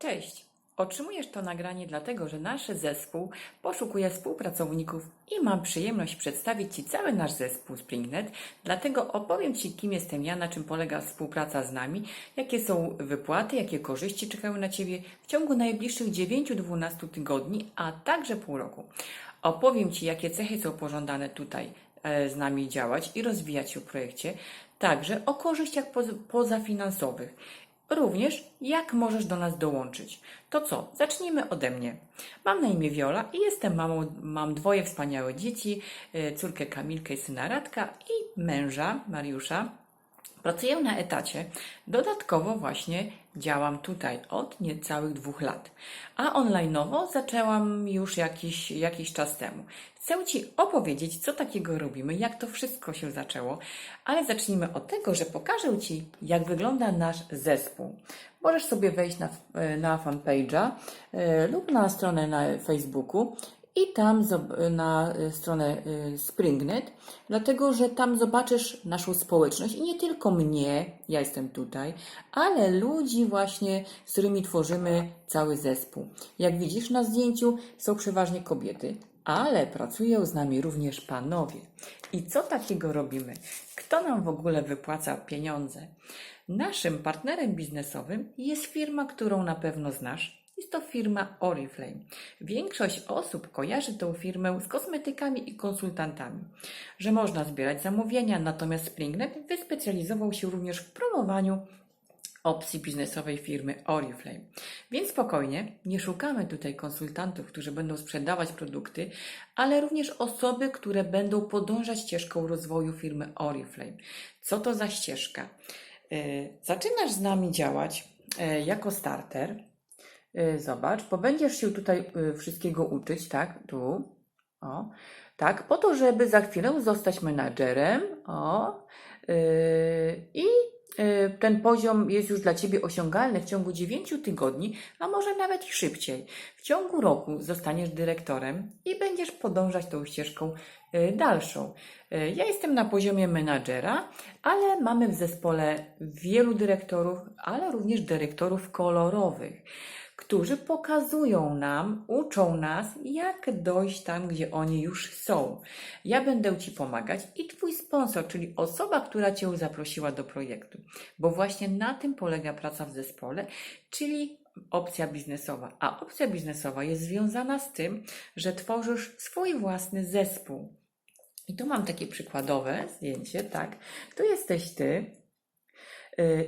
Cześć! Otrzymujesz to nagranie dlatego, że nasz zespół poszukuje współpracowników i mam przyjemność przedstawić Ci cały nasz zespół SpringNet. Dlatego opowiem Ci, kim jestem ja, na czym polega współpraca z nami, jakie są wypłaty, jakie korzyści czekają na Ciebie w ciągu najbliższych 9-12 tygodni, a także pół roku. Opowiem Ci, jakie cechy są pożądane tutaj e, z nami działać i rozwijać się w projekcie, także o korzyściach poz- pozafinansowych. Również jak możesz do nas dołączyć. To co? Zacznijmy ode mnie. Mam na imię Wiola i jestem mamą, mam dwoje wspaniałe dzieci, e, córkę Kamilkę i syna Radka i męża Mariusza. Pracuję na etacie. Dodatkowo właśnie działam tutaj od niecałych dwóch lat. A online'owo zaczęłam już jakiś, jakiś czas temu. Chcę Ci opowiedzieć, co takiego robimy, jak to wszystko się zaczęło, ale zacznijmy od tego, że pokażę Ci, jak wygląda nasz zespół. Możesz sobie wejść na, na fanpage'a e, lub na stronę na Facebooku i tam na y, stronę y, Springnet, dlatego że tam zobaczysz naszą społeczność i nie tylko mnie, ja jestem tutaj, ale ludzi właśnie, z którymi tworzymy cały zespół. Jak widzisz na zdjęciu są przeważnie kobiety, ale pracują z nami również panowie. I co takiego robimy? Kto nam w ogóle wypłaca pieniądze? Naszym partnerem biznesowym jest firma, którą na pewno znasz, jest to firma Oriflame. Większość osób kojarzy tę firmę z kosmetykami i konsultantami, że można zbierać zamówienia, natomiast Springnet wyspecjalizował się również w promowaniu opcji biznesowej firmy Oriflame. Więc spokojnie, nie szukamy tutaj konsultantów, którzy będą sprzedawać produkty, ale również osoby, które będą podążać ścieżką rozwoju firmy Oriflame. Co to za ścieżka? Yy, Zaczynasz z nami działać yy, jako starter. Yy, Zobacz, bo będziesz się tutaj yy, wszystkiego uczyć, tak? Tu. O. Tak, po to, żeby za chwilę zostać menadżerem. O. Yy, I ten poziom jest już dla Ciebie osiągalny w ciągu 9 tygodni, a może nawet i szybciej. W ciągu roku zostaniesz dyrektorem i będziesz podążać tą ścieżką dalszą. Ja jestem na poziomie menadżera, ale mamy w zespole wielu dyrektorów, ale również dyrektorów kolorowych, którzy pokazują nam, uczą nas, jak dojść tam, gdzie oni już są. Ja będę Ci pomagać i Twój sponsor, czyli osoba, która Cię zaprosiła do projektu, bo właśnie na tym polega praca w zespole, czyli opcja biznesowa. A opcja biznesowa jest związana z tym, że tworzysz swój własny zespół. I tu mam takie przykładowe zdjęcie, tak. Tu jesteś Ty.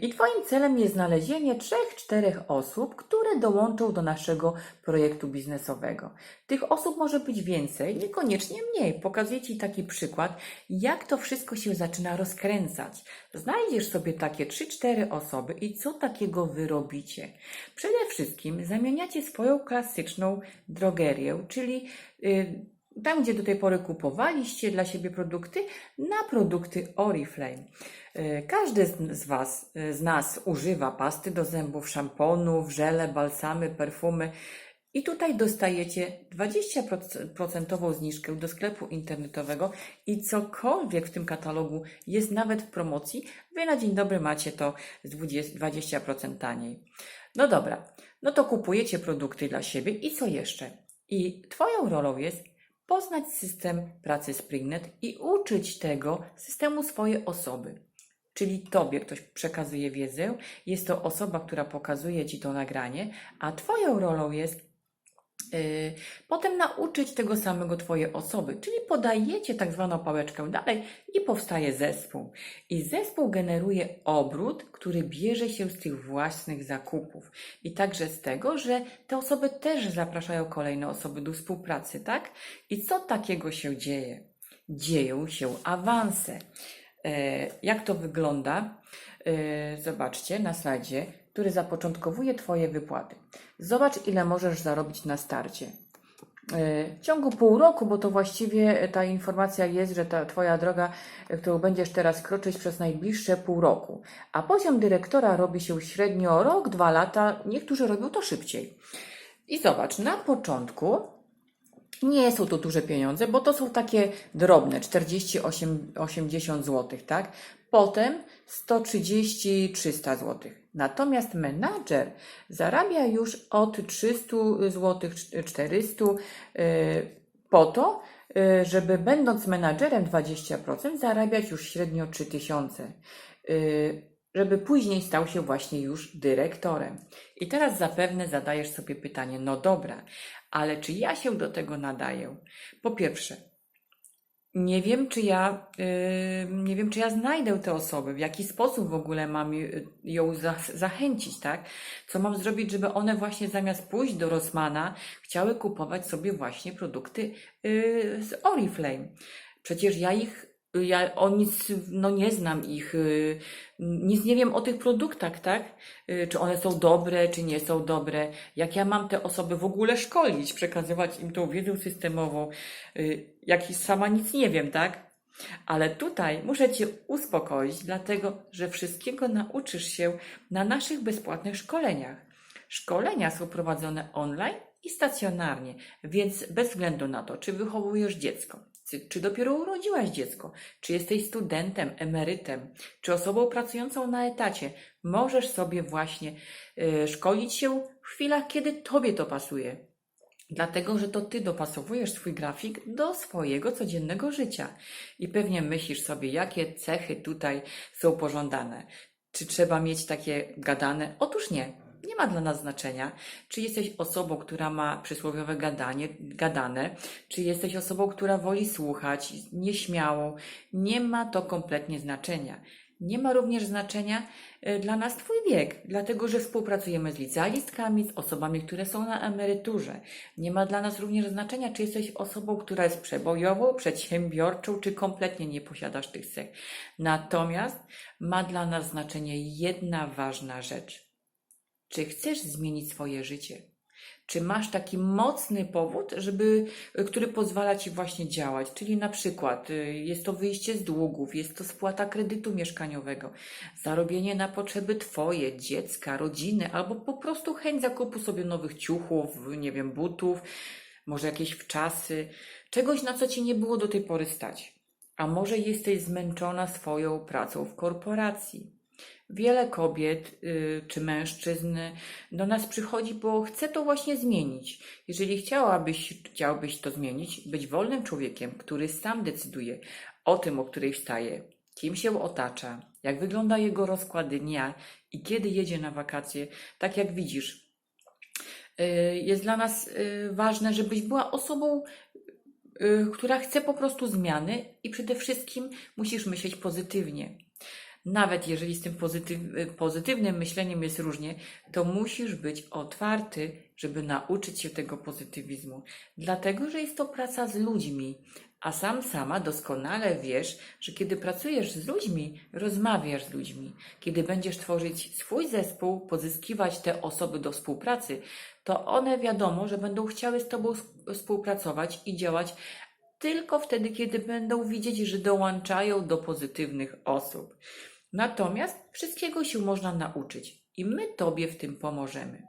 I Twoim celem jest znalezienie trzech, czterech osób, które dołączą do naszego projektu biznesowego. Tych osób może być więcej, niekoniecznie mniej. Pokazuję Ci taki przykład, jak to wszystko się zaczyna rozkręcać. Znajdziesz sobie takie 3-4 osoby i co takiego wy robicie? Przede wszystkim zamieniacie swoją klasyczną drogerię, czyli yy, tam, gdzie do tej pory kupowaliście dla siebie produkty, na produkty Oriflame. Y, Każdy z Was, y, z nas używa pasty do zębów, szamponów, żele, balsamy, perfumy. I tutaj dostajecie 20% zniżkę do sklepu internetowego i cokolwiek w tym katalogu jest nawet w promocji, Wy na dzień dobry macie to z 20% 20% taniej. No dobra, no to kupujecie produkty dla siebie i co jeszcze? I Twoją rolą jest poznać system pracy Springnet i uczyć tego systemu swojej osoby. Czyli Tobie ktoś przekazuje wiedzę, jest to osoba, która pokazuje Ci to nagranie, a Twoją rolą jest potem nauczyć tego samego Twoje osoby, czyli podajecie tak zwaną pałeczkę dalej i powstaje zespół. I zespół generuje obrót, który bierze się z tych własnych zakupów. I także z tego, że te osoby też zapraszają kolejne osoby do współpracy, tak? I co takiego się dzieje? Dzieją się awanse. E, Jak to wygląda? E, Zobaczcie na slajdzie, który zapoczątkowuje Twoje wypłaty. Zobacz, ile możesz zarobić na starcie. E, W ciągu pół roku, bo to właściwie ta informacja jest, że ta Twoja droga, e, którą będziesz teraz kroczyć przez najbliższe pół roku. A poziom dyrektora robi się średnio rok, dwa lata, niektórzy robią to szybciej. I zobacz, na początku nie są to duże pieniądze, bo to są takie drobne, 40-80 zł, tak? Potem 130-300 zł. Natomiast menadżer zarabia już od 300 zł, 400 y, po to, y, żeby będąc menadżerem 20% zarabiać już średnio 3000, y, żeby później stał się właśnie już dyrektorem. I teraz zapewne zadajesz sobie pytanie, no dobra, ale czy ja się do tego nadaję? Po pierwsze, nie wiem, czy ja, nie wiem, czy ja znajdę tę osobę, w jaki sposób w ogóle mam y, ją za, zachęcić, tak? Co mam zrobić, żeby one właśnie zamiast pójść do Rossmana, chciały kupować sobie właśnie produkty yy, z Oriflame. Przecież ja ich, ja o nic, no nie znam ich, yy, nic nie wiem o tych produktach, tak? Yy, czy one są dobre, czy nie są dobre. Jak ja mam te osoby w ogóle szkolić, przekazywać im tą wiedzę systemową, jak i sama nic nie wiem, tak? Ale tutaj muszę Cię uspokoić, dlatego że wszystkiego nauczysz się na naszych bezpłatnych szkoleniach. Szkolenia są prowadzone online i stacjonarnie, więc bez względu na to, czy wychowujesz dziecko, czy, dopiero urodziłaś dziecko, czy jesteś studentem, emerytem, czy osobą pracującą na etacie, możesz sobie właśnie y, szkolić się w chwilach, kiedy Tobie to pasuje. Dlatego, że to ty dopasowujesz swój grafik do swojego codziennego życia. I pewnie myślisz sobie, jakie cechy tutaj są pożądane. Czy trzeba mieć takie gadane? Otóż nie. Nie ma dla nas znaczenia, czy jesteś osobą, która ma przysłowiowe gadanie, gadane, czy jesteś osobą, która woli słuchać, nieśmiałą. Nie ma to kompletnie znaczenia. Nie ma również znaczenia e, dla nas Twój wiek, dlatego że współpracujemy z licealistkami, z osobami, które są na emeryturze. Nie ma dla nas również znaczenia, czy jesteś osobą, która jest przebojową, przedsiębiorczą, czy kompletnie nie posiadasz tych cech. Natomiast ma dla nas znaczenie jedna ważna rzecz. Czy chcesz zmienić swoje życie? Czy masz taki mocny powód, żeby, który pozwala ci właśnie działać? Czyli na przykład y, jest to wyjście z długów, jest to spłata kredytu mieszkaniowego, zarobienie na potrzeby twoje, dziecka, rodziny, albo po prostu chęć zakupu sobie nowych ciuchów, nie wiem, butów, może jakieś wczasy, czegoś na co ci nie było do tej pory stać. A może jesteś zmęczona swoją pracą w korporacji? Wiele kobiet y, czy mężczyzn do nas przychodzi, bo chce to właśnie zmienić. Jeżeli chciałabyś, chciałbyś to zmienić, być wolnym człowiekiem, który sam decyduje o tym, o której wstaje, kim się otacza, jak wygląda jego rozkład dnia i kiedy jedzie na wakacje, tak jak widzisz. Y, jest dla nas y, ważne, żebyś była osobą, y, która chce po prostu zmiany i przede wszystkim musisz myśleć pozytywnie. Nawet jeżeli z tym pozytyw, pozytywnym myśleniem jest różnie, to musisz być otwarty, żeby nauczyć się tego pozytywizmu. Dlatego, że jest to praca z ludźmi, a sam sama doskonale wiesz, że kiedy pracujesz z ludźmi, rozmawiasz z ludźmi. Kiedy będziesz tworzyć swój zespół, pozyskiwać te osoby do współpracy, to one wiadomo, że będą chciały z Tobą współpracować i działać tylko wtedy, kiedy będą widzieć, że dołączają do pozytywnych osób. Natomiast wszystkiego się można nauczyć i my Tobie w tym pomożemy.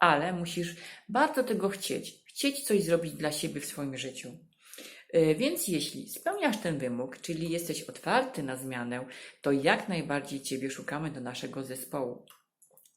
Ale musisz bardzo tego chcieć, chcieć coś zrobić dla siebie w swoim życiu. Yy, Więc jeśli spełniasz ten wymóg, czyli jesteś otwarty na zmianę, to jak najbardziej Ciebie szukamy do naszego zespołu.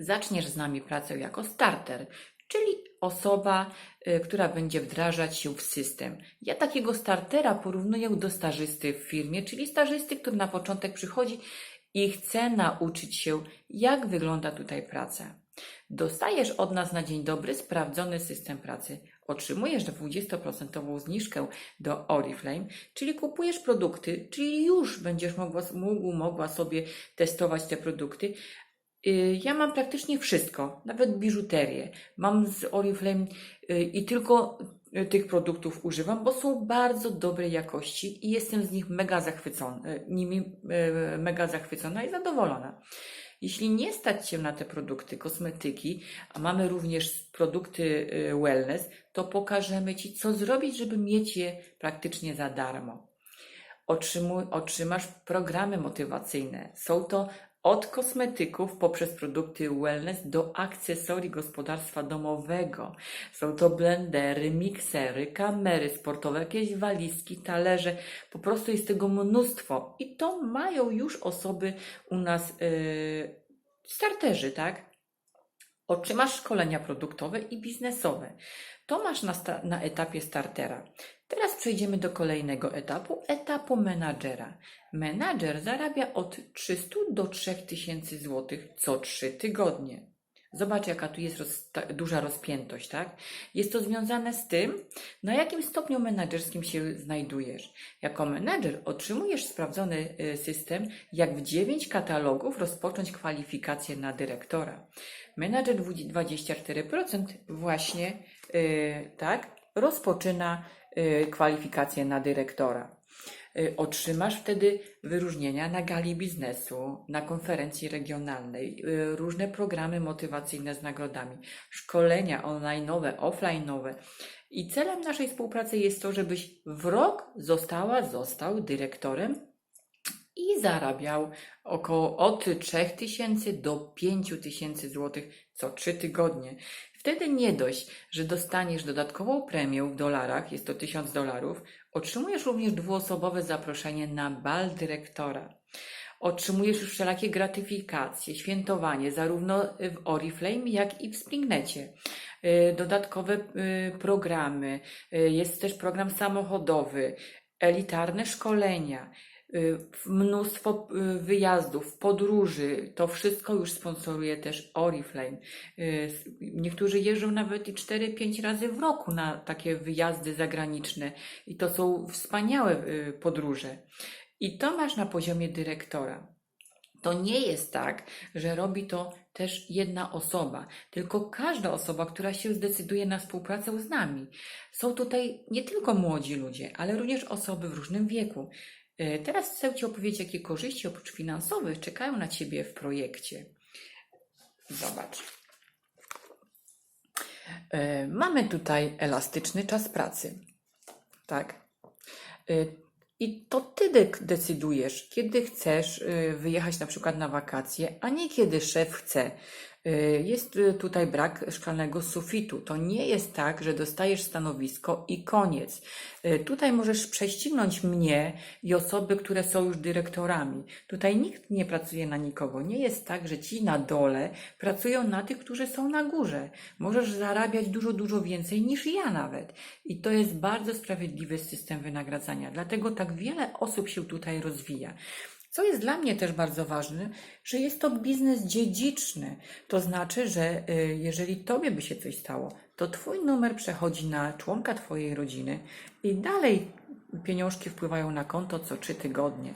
Zaczniesz z nami pracę jako starter, czyli osoba, y, która będzie wdrażać się w system. Ja takiego startera porównuję do stażysty w firmie, czyli stażysty, który na początek przychodzi i chce nauczyć się, jak wygląda tutaj praca. Dostajesz od nas na dzień dobry sprawdzony system pracy. Otrzymujesz 20% zniżkę do Oriflame, czyli kupujesz produkty, czyli już będziesz mogła, mógł, mogła sobie testować te produkty. Y, Ja mam praktycznie wszystko, nawet biżuterię. Mam z Oriflame y, i tylko tych produktów używam, bo są bardzo dobrej jakości i jestem z nich mega zachwycona, nimi y, mega zachwycona i zadowolona. Jeśli nie stać się na te produkty kosmetyki, a mamy również produkty y, wellness, to pokażemy Ci, co zrobić, żeby mieć je praktycznie za darmo. Otrzymuj, otrzymasz programy motywacyjne. Są to Od kosmetyków poprzez produkty wellness do akcesorii gospodarstwa domowego. Są to blendery, miksery, kamery sportowe, jakieś walizki, talerze. Po prostu jest tego mnóstwo. I to mają już osoby u nas yy, starterzy, tak? Otrzymasz szkolenia produktowe i biznesowe. To masz na, na etapie startera. Teraz przejdziemy do kolejnego etapu, etapu menadżera. Menadżer zarabia od 300 do 3000 zł co 3 tygodnie. Zobacz, jaka tu jest roz, ta, duża rozpiętość, tak? Jest to związane z tym, na jakim stopniu menedżerskim się znajdujesz. Jako menedżer otrzymujesz sprawdzony y, system, jak w 9 katalogów rozpocząć kwalifikację na dyrektora. Menadżer 24% właśnie tak rozpoczyna y, kwalifikację na dyrektora. Y, Otrzymasz wtedy wyróżnienia na gali biznesu, na konferencji regionalnej, y, różne programy motywacyjne z nagrodami, szkolenia online'owe, offline'owe. I celem naszej współpracy jest to, żebyś w rok została, został dyrektorem i zarabiał około od 3000 do 5000 zł co 3 tygodnie. Wtedy nie dość, że dostaniesz dodatkową premię w dolarach, jest to 1000 dolarów, otrzymujesz również dwuosobowe zaproszenie na bal dyrektora. Otrzymujesz już wszelakie gratyfikacje, świętowanie, zarówno w Oriflame, jak i w Springnecie. Y, Dodatkowe y, programy, y, jest też program samochodowy, elitarne szkolenia, mnóstwo y, wyjazdów, podróży. To wszystko już sponsoruje też Oriflame. Y, Niektórzy jeżdżą nawet i 4-5 razy w roku na takie wyjazdy zagraniczne i to są wspaniałe y, podróże. I to masz na poziomie dyrektora. To nie jest tak, że robi to też jedna osoba, tylko każda osoba, która się zdecyduje na współpracę z nami. Są tutaj nie tylko młodzi ludzie, ale również osoby w różnym wieku. E, Teraz chcę Ci opowiedzieć, jakie korzyści oprócz finansowych czekają na Ciebie w projekcie. Zobacz. E, Mamy tutaj elastyczny czas pracy. Tak. Y, I to ty decydujesz, kiedy chcesz wyjechać na przykład na wakacje, a nie kiedy szef chce. Y, Jest y, tutaj brak szklanego sufitu. To nie jest tak, że dostajesz stanowisko i koniec. Y, Tutaj możesz prześcignąć mnie i osoby, które są już dyrektorami. Tutaj nikt nie pracuje na nikogo. Nie jest tak, że ci na dole pracują na tych, którzy są na górze. Możesz zarabiać dużo, dużo więcej niż ja nawet. I to jest bardzo sprawiedliwy system wynagradzania. Dlatego tak wiele osób się tutaj rozwija. Co jest dla mnie też bardzo ważne, że jest to biznes dziedziczny. To znaczy, że y, jeżeli tobie by się coś stało, to twój numer przechodzi na członka twojej rodziny i dalej pieniążki wpływają na konto co trzy tygodnie.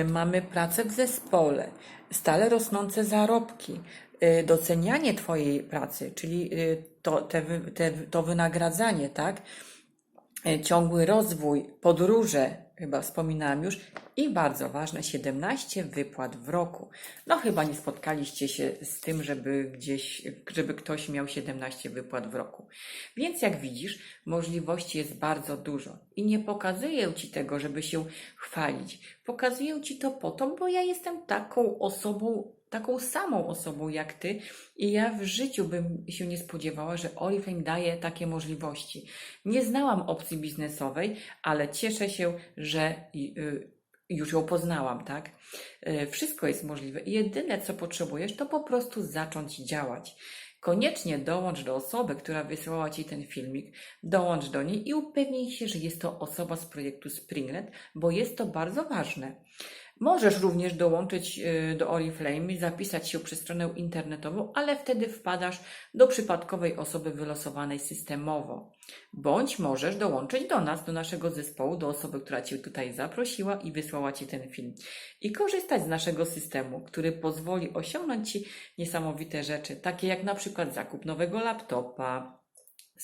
Y, Mamy pracę w zespole, stale rosnące zarobki, y, docenianie Twojej pracy, czyli to, te, te, to wynagradzanie, tak? Ciągły rozwój, podróże, chyba wspominałam już, i bardzo ważne 17 wypłat w roku. No chyba nie spotkaliście się z tym, żeby gdzieś, żeby ktoś miał 17 wypłat w roku. Więc jak widzisz, możliwości jest bardzo dużo i nie pokazuję Ci tego, żeby się chwalić. Pokazuję Ci to po to, bo ja jestem taką osobą, taką samą osobą jak Ty i ja w życiu bym się nie spodziewała, że Oriflame daje takie możliwości. Nie znałam opcji biznesowej, ale cieszę się, że y, już ją poznałam, tak? Y, Wszystko jest możliwe jedyne, co potrzebujesz, to po prostu zacząć działać. Koniecznie dołącz do osoby, która wysłała Ci ten filmik, dołącz do niej i upewnij się, że jest to osoba z projektu Springnet, bo jest to bardzo ważne. Możesz również dołączyć y, do Oriflame i zapisać się przez stronę internetową, ale wtedy wpadasz do przypadkowej osoby wylosowanej systemowo. Bądź możesz dołączyć do nas, do naszego zespołu, do osoby, która Cię tutaj zaprosiła i wysłała Ci ten film. I korzystać z naszego systemu, który pozwoli osiągnąć Ci niesamowite rzeczy, takie jak na przykład zakup nowego laptopa,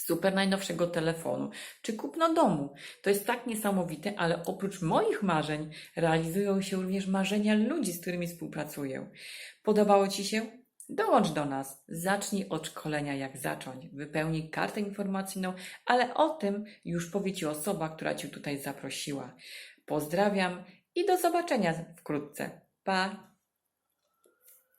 super najnowszego telefonu, czy kupno domu. To jest tak niesamowite, ale oprócz moich marzeń realizują się również marzenia ludzi, z którymi współpracuję. Podobało Ci się? Dołącz do nas, zacznij od szkolenia, jak zacząć, wypełnij kartę informacyjną, ale o tym już powie Ci osoba, która Cię tutaj zaprosiła. Pozdrawiam i do zobaczenia wkrótce. Pa!